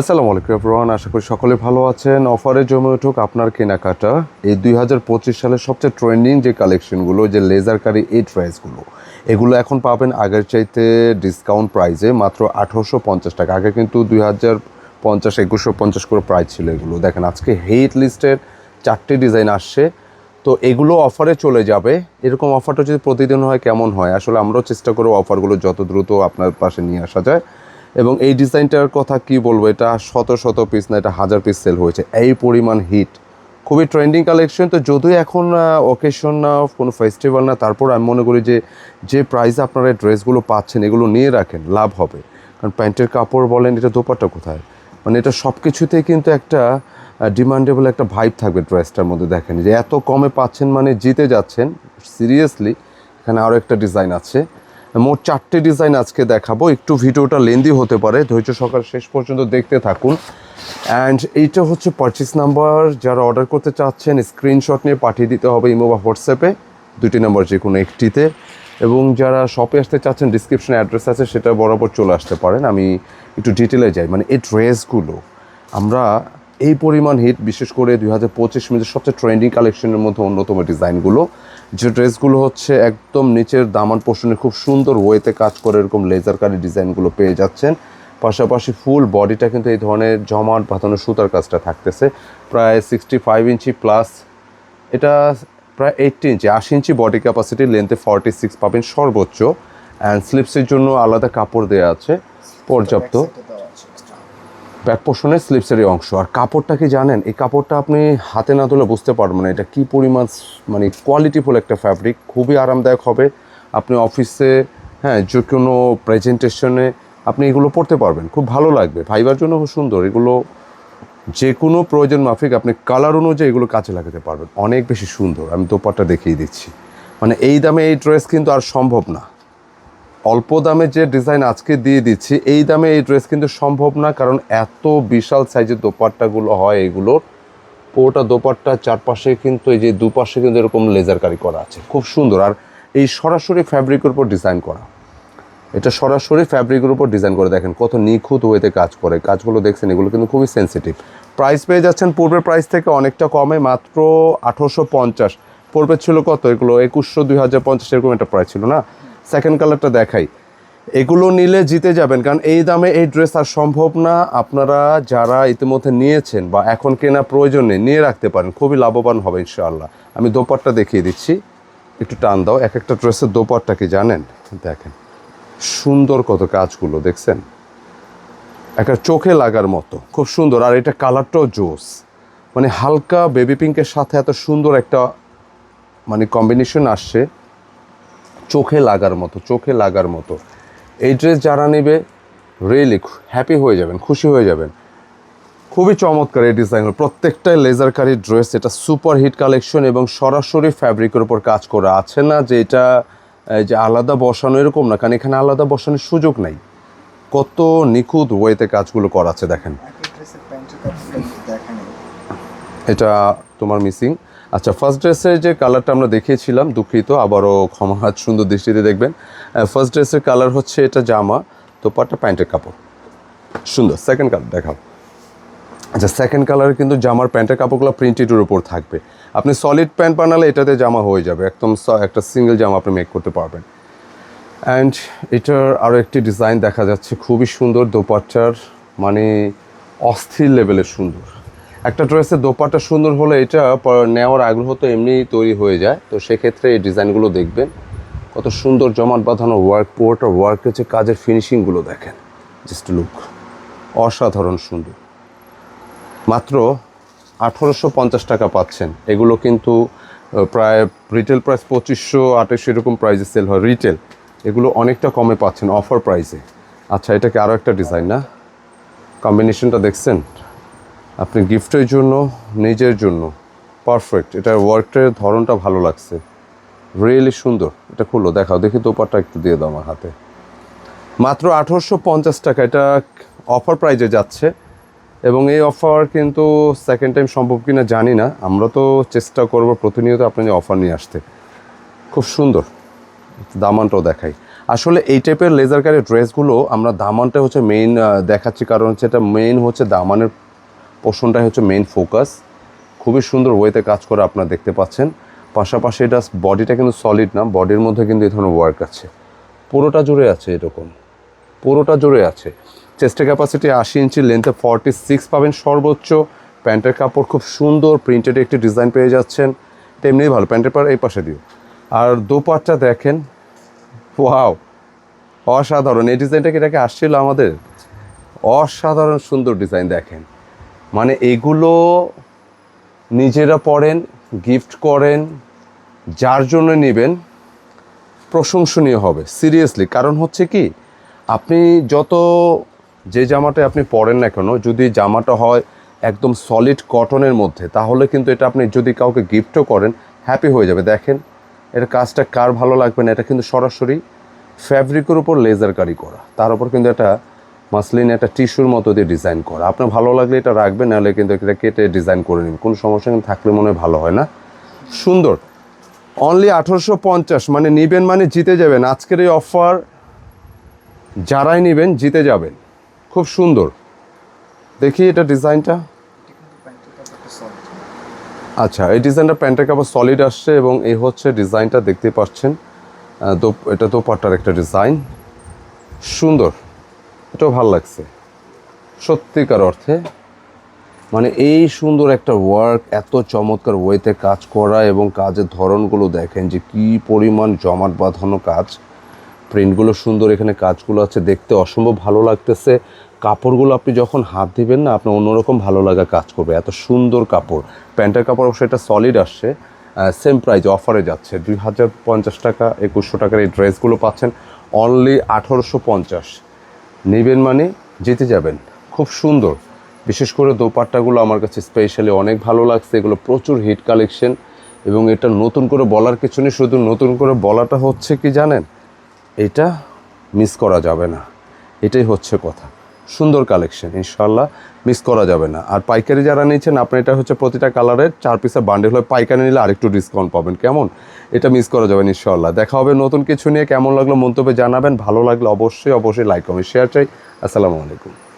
আসসালামু আলাইকুম এভরিওয়ান আশা করি সকলে ভালো আছেন। অফারে জমে উঠুক আপনার কেনাকাটা। এই দুই হাজার পঁচিশ সালের সবচেয়ে ট্রেন্ডিং যে কালেকশনগুলো যে লেজার কারি এই ড্রেসগুলো এগুলো এখন পাবেন আগের চাইতে ডিসকাউন্ট প্রাইসে মাত্র আঠারোশো পঞ্চাশ টাকা। আগে কিন্তু দুই হাজার পঞ্চাশ, একুশশো পঞ্চাশ করে প্রাইস ছিল এগুলো। দেখেন, আজকে হেট লিস্টের চারটি ডিজাইন আসছে। তো এগুলো অফারে চলে যাবে। এরকম অফারটা যদি প্রতিদিন হয়, কেমন হয়? আসলে আমরাও চেষ্টা করব অফারগুলো যত দ্রুত আপনার পাশে নিয়ে আসা যায়। এবং এই ডিজাইনটার কথা কি বলব, এটা শত শত পিস না, এটা হাজার পিস সেল হয়েছে। এই পরিমাণ হিট খুবই ট্রেন্ডিং কালেকশন তো যদিও এখন ওকেশন না, কোনো ফেস্টিভ্যাল না, তারপর আমি মনে করি যে যে প্রাইসে আপনারা ড্রেসগুলো পাচ্ছেন, এগুলো নিয়ে রাখেন, লাভ হবে। কারণ প্যান্টের কাপড় বলেন, এটা দোপাট্টা কোথায়? মানে এটা সব কিছুতেই কিন্তু একটা ডিমান্ডেবল একটা ভাইব থাকবে ড্রেসটার মধ্যে, দেখেন। যে এত কমে পাচ্ছেন মানে জিতে যাচ্ছেন সিরিয়াসলি এখানে আরও একটা ডিজাইন আছে। মোট চারটে ডিজাইন আজকে দেখাবো। একটু ভিডিওটা লেন্দি হতে পারে, ধৈর্য সকাল শেষ পর্যন্ত দেখতে থাকুন। অ্যান্ড এইটা হচ্ছে পারচেস নাম্বার যারা অর্ডার করতে চাচ্ছেন স্ক্রিনশট নিয়ে পাঠিয়ে দিতে হবে ইমো বা হোয়াটসঅ্যাপে দুটি নাম্বার যে কোনো একটিতে। এবং যারা শপে আসতে চাচ্ছেন ডিসক্রিপশনে অ্যাড্রেস আছে, সেটা বরাবর চলে আসতে পারেন। আমি একটু ডিটেলে যাই মানে এই ড্রেসগুলো আমরা এই পরিমাণ হিট বিশেষ করে দুই হাজার পঁচিশ মধ্যে সবচেয়ে ট্রেন্ডিং কালেকশনের মধ্যে অন্যতম ডিজাইনগুলো যে ড্রেসগুলো হচ্ছে একদম নিচের দামান পোষণে খুব সুন্দর ওয়েতে কাজ করে এরকম লেজার কারি ডিজাইনগুলো পেয়ে যাচ্ছেন। পাশাপাশি ফুল বডিটা কিন্তু এই ধরনের জমাট বাঁধানো সুতার কাজটা থাকতেছে। প্রায় সিক্সটি ফাইভ ইঞ্চি প্লাস এটা প্রায় এইটটি ইঞ্চি, আশি ইঞ্চি বডি ক্যাপাসিটি লেন্থে ফর্টি সিক্স পাবেন সর্বোচ্চ। অ্যান্ড স্লিপসের জন্য আলাদা কাপড় দেওয়া আছে, পর্যাপ্ত। ব্যাক পোর্শনের স্লিপসেরই অংশ। আর কাপড়টা কি জানেন? এই কাপড়টা আপনি হাতে না তুলে বুঝতে পারবেন এটা কী পরিমাণ মানে কোয়ালিটিফুল একটা ফ্যাব্রিক খুবই আরামদায়ক হবে। আপনি অফিসে হ্যাঁ যে কোনো প্রেজেন্টেশনে আপনি এগুলো পড়তে পারবেন। খুব ভালো লাগবে। ভাইবার জন্য খুব সুন্দর। এগুলো যে কোনো প্রয়োজন মাফিক আপনি কালার অনুযায়ী এগুলো কাজে লাগাতে পারবেন। অনেক বেশি সুন্দর। আমি দোপাট্টা দেখিয়ে দিচ্ছি। মানে এই দামে এই ড্রেস কিন্তু আর সম্ভব না। অল্প দামে যে ডিজাইন আজকে দিয়ে দিচ্ছি, এই দামে এই ড্রেস কিন্তু সম্ভব না, কারণ এত বিশাল সাইজের দোপাট্টাগুলো হয় এগুলোর। পুরোটা দোপাট্টার চারপাশে কিন্তু এই যে দুপাশে কিন্তু এরকম লেজার কারি করা আছে। খুব সুন্দর। আর এই সরাসরি ফ্যাব্রিকের উপর ডিজাইন করা। এটা সরাসরি ফ্যাব্রিকের উপর ডিজাইন করে দেখেন, কত নিখুঁত ওয়েতে কাজ করে। কাজগুলো দেখছেন, এগুলো কিন্তু খুবই সেন্সিটিভ প্রাইস পেয়ে যাচ্ছেন, পূর্বের প্রাইস থেকে অনেকটা কমে, মাত্র আঠারোশো পঞ্চাশ। পূর্বে ছিল কত এগুলো? একুশশো দুই হাজার পঞ্চাশ, এরকম একটা প্রাইস ছিল না? সেকেন্ড কালারটা দেখাই। এগুলো নিলে জিতে যাবেন, কারণ এই দামে এই ড্রেস আর সম্ভব না। আপনারা যারা ইতিমধ্যে নিয়েছেন বা এখন কেনা প্রয়োজন নিয়ে রাখতে পারেন। খুবই লাভবান হবে, ইনশাআল্লাহ। আমি দোপাট্টা দেখিয়ে দিচ্ছি। একটু টান দাও। এক একটা ড্রেসের দোপাট্টা কি জানেন? দেখেন, সুন্দর কত কাজগুলো, দেখছেন? একটা চোখে লাগার মতো, খুব সুন্দর। আর এটা কালারটাও জোস। মানে হালকা বেবি পিঙ্কের সাথে এত সুন্দর একটা মানে কম্বিনেশন আসছে। চোখে লাগার মতো চোখে লাগার মতো। এই ড্রেস যারা নেবে রিয়েলি হ্যাপি হয়ে যাবেন খুশি হয়ে যাবেন। খুবই চমৎকার এই ডিজাইনগুলো প্রত্যেকটাই লেজার কারি ড্রেস এটা সুপার হিট কালেকশন এবং সরাসরি ফ্যাব্রিকের উপর কাজ করা আছে না যে এটা যে আলাদা বসানো এরকম না কারণ এখানে আলাদা বসানোর সুযোগ নাই। কত নিখুঁত ওয়েতে কাজগুলো করা আছে দেখেন। এটা তোমার মিসিং আচ্ছা ফার্স্ট ড্রেসের যে কালারটা আমরা দেখিয়েছিলাম, দুঃখিত, আবারও ক্ষমা হাত সুন্দর দৃষ্টিতে দেখবেন। ফার্স্ট ড্রেসের কালার হচ্ছে এটা জামা তোপাটা প্যান্টের কাপড়। সুন্দর সেকেন্ড কালার দেখাও। আচ্ছা সেকেন্ড কালারে কিন্তু জামার, প্যান্টের কাপড়গুলো প্রিন্টেডের উপর থাকবে। আপনি সলিড প্যান্ট বানালে এটাতে জামা হয়ে যাবে, একদম একটা সিঙ্গেল জামা আপনি মেক করতে পারবেন। অ্যান্ড এটার আরও একটি ডিজাইন দেখা যাচ্ছে, খুবই সুন্দর, দোপাট্টার মানে অস্থির লেভেলের সুন্দর। একটা ড্রেসের দোপাটা সুন্দর হলে এটা নেওয়ার আগ্রহ তো এমনি তৈরি হয়ে যায়। তো সেক্ষেত্রে এই ডিজাইনগুলো দেখবেন। কত সুন্দর জমাট বাঁধানো ওয়ার্ক পুরোটা ওয়ার্ক হচ্ছে কাজের ফিনিশিংগুলো দেখেন। জাস্ট লুক অসাধারণ সুন্দর। মাত্র আঠেরোশো পঞ্চাশ টাকা পাচ্ছেন। এগুলো কিন্তু প্রায় রিটেল প্রাইস পঁচিশশো আঠাশশো এরকম প্রাইসে সেল হয়। রিটেল এগুলো অনেকটা কমে পাচ্ছেন অফার প্রাইসে আচ্ছা এটাকে আরও একটা ডিজাইন না? কম্বিনেশনটা দেখছেন? আপনি গিফটের জন্য, নিজের জন্য পারফেক্ট এটার ওয়ার্কের ধরনটা ভালো লাগছে। রিয়েলি সুন্দর, এটা খুললো, দেখাও, দেখি দোপারটা একটু দিয়ে দাও আমার হাতে। মাত্র আঠারোশো পঞ্চাশ টাকা, এটা অফার প্রাইজে যাচ্ছে। এবং এই অফার কিন্তু সেকেন্ড টাইম সম্ভব কিনা জানি না, আমরা তো চেষ্টা করব প্রতিনিয়ত আপনাদের অফার নিয়ে আসতে। খুব সুন্দর দামানটাও দেখাই। আসলে এই টাইপের লেজার কারের ড্রেসগুলো আমরা দামানটা হচ্ছে মেইন দেখাচ্ছি, কারণ হচ্ছে এটা মেইন হচ্ছে দামানের পোর্শনটাই হচ্ছে মেইন ফোকাস খুবই সুন্দর ওয়েতে কাজ করে আপনারা দেখতে পাচ্ছেন। পাশাপাশি এটা বডিটা কিন্তু সলিড না বডির মধ্যে কিন্তু এই ধরনের ওয়ার্ক আছে। পুরোটা জুড়ে আছে এরকম। পুরোটা জুড়ে আছে। চেস্টের ক্যাপাসিটি আশি ইঞ্চি লেন্থে ফর্টি সিক্স পাবেন সর্বোচ্চ। প্যান্টের কাপড় খুব সুন্দর প্রিন্টেড একটি ডিজাইন পেয়ে যাচ্ছেন। তেমনি ভালো, প্যান্টের পর এই পাশে দিও। আর দোপাটটা দেখেন ওয়াও অসাধারণ। এই ডিজাইনটা কি এটাকে আসছিল আমাদের? অসাধারণ সুন্দর ডিজাইন দেখেন। মানে এগুলো নিজেরা পড়েন গিফট করেন, যার জন্য নেবেন প্রশংসনীয় হবে সিরিয়াসলি কারণ হচ্ছে কি, আপনি যত যে জামাটা আপনি পরেন না কেন, যদি জামাটা হয় একদম সলিড কটনের মধ্যে, তাহলে কিন্তু এটা আপনি যদি কাউকে গিফটও করেন হ্যাপি হয়ে যাবে। দেখেন এটা কাজটা কার ভালো লাগবে না, এটা কিন্তু সরাসরি ফ্যাব্রিকের উপর লেজার কারি। করা তার উপর কিন্তু একটা মাসলিন একটা টিস্যুর মতো দিয়ে ডিজাইন করা। আপনার ভালো লাগলে এটা রাখবেন, নাহলে কিন্তু এটা কেটে ডিজাইন করে নেবেন কোনো সমস্যা কিন্তু থাকলে মনে হয় ভালো হয় না। সুন্দর। অনলি আঠারোশো পঞ্চাশ মানে নিবেন মানে জিতে যাবেন। আজকের এই অফার যারাই নেবেন, জিতে যাবেন। খুব সুন্দর। দেখি এটা ডিজাইনটা। আচ্ছা এই ডিজাইনটা প্যান্টের কাপড় সলিড আসছে এবং এই হচ্ছে ডিজাইনটা দেখতে পাচ্ছেন। দো- এটা দোপাট্টার একটা ডিজাইন। সুন্দর। এটাও ভালো লাগছে। সত্যিকার অর্থে মানে এই সুন্দর একটা ওয়ার্ক এত চমৎকার ওয়েতে কাজ করা এবং কাজের ধরনগুলো দেখেন যে কি পরিমাণ জমাট বাঁধানো কাজ। প্রিন্টগুলো সুন্দর, এখানে কাজগুলো আছে, দেখতে অসম্ভব ভালো লাগতেছে। কাপড়গুলো আপনি যখন হাত দিবেন না, আপনার অন্যরকম ভালো লাগা কাজ করবে। এত সুন্দর কাপড়। প্যান্টের কাপড় অবশ্যই এটা সলিড আসছে সেম প্রাইস অফারে যাচ্ছে। দুই হাজার পঞ্চাশ টাকা, একুশশো টাকার এই ড্রেসগুলো পাচ্ছেন অনলি আঠারোশো পঞ্চাশ। নেবেন মানে জিতে যাবেন। খুব সুন্দর। বিশেষ করে দোপাট্টাগুলো আমার কাছে স্পেশালি অনেক ভালো লাগছে। এগুলো প্রচুর হিট কালেকশন এবং এটা নতুন করে বলার কিছু নেই, শুধু নতুন করে বলাটা হচ্ছে কি জানেন? এটা মিস করা যাবে না। এটাই হচ্ছে কথা। সুন্দর কালেকশন ইনশাল্লাহ মিস করা যাবে না। আর পাইকারি যারা নিয়েছেন আপনি এটা হচ্ছে প্রতিটা কালারের চার পিসের বান্ডেল হয়ে পাইকারি নিলে আরেকটু ডিসকাউন্ট পাবেন। কেমন? এটা মিস করা যাবে ইনশাল্লাহ দেখা হবে নতুন কিছু নিয়ে। কেমন লাগল মন্তব্যে জানাবেন। ভালো লাগলে অবশ্যই অবশ্যই লাইক কমেন্ট শেয়ার চাই। আসসালামু আলাইকুম।